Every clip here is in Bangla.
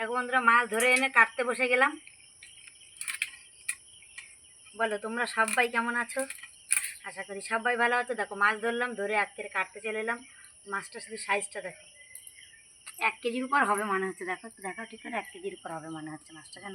দেখো বন্ধুরা মাছ ধরে এনে কাটতে বসে গেলাম। বলো, তোমরা সবাই কেমন আছো? আশা করি সবাই ভালো আছো। দেখো, মাছ ধরলাম, ধরে এক কেরে কাটতে চলে এলাম। মাছটা শুধু সাইজটা দেখো। এক কেজির উপর হবে মনে হচ্ছে, দেখো দেখো ঠিক করে এক কেজির উপর হবে মনে হচ্ছে মাছটা কেন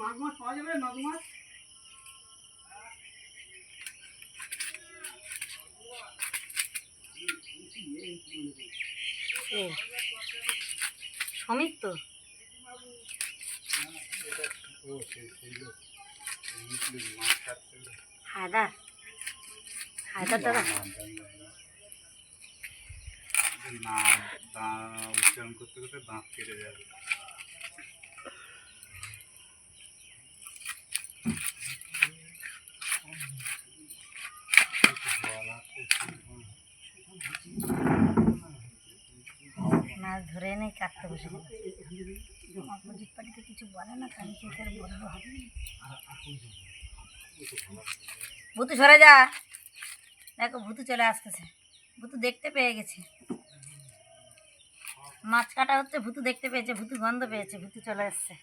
মাঘ মাছ পাওয়া যাবে মাঘ মাছ? এ তো। হায়দার হায়দার দাদা উচ্চারণ করতে করতে দাঁত কেটে যাবে। মাছ ধরে এনে কাটতে বসে অপোজিট কিছু বলে না। ভূতু সরে যা। দেখো, ভূতু চলে আসতেছে। ভূতু দেখতে পেয়ে গেছে। মাছ কাটা হচ্ছে, ভূতু দেখতে পেয়েছে, ভূতু গন্ধ পেয়েছে, ভূতু চলে এসছে।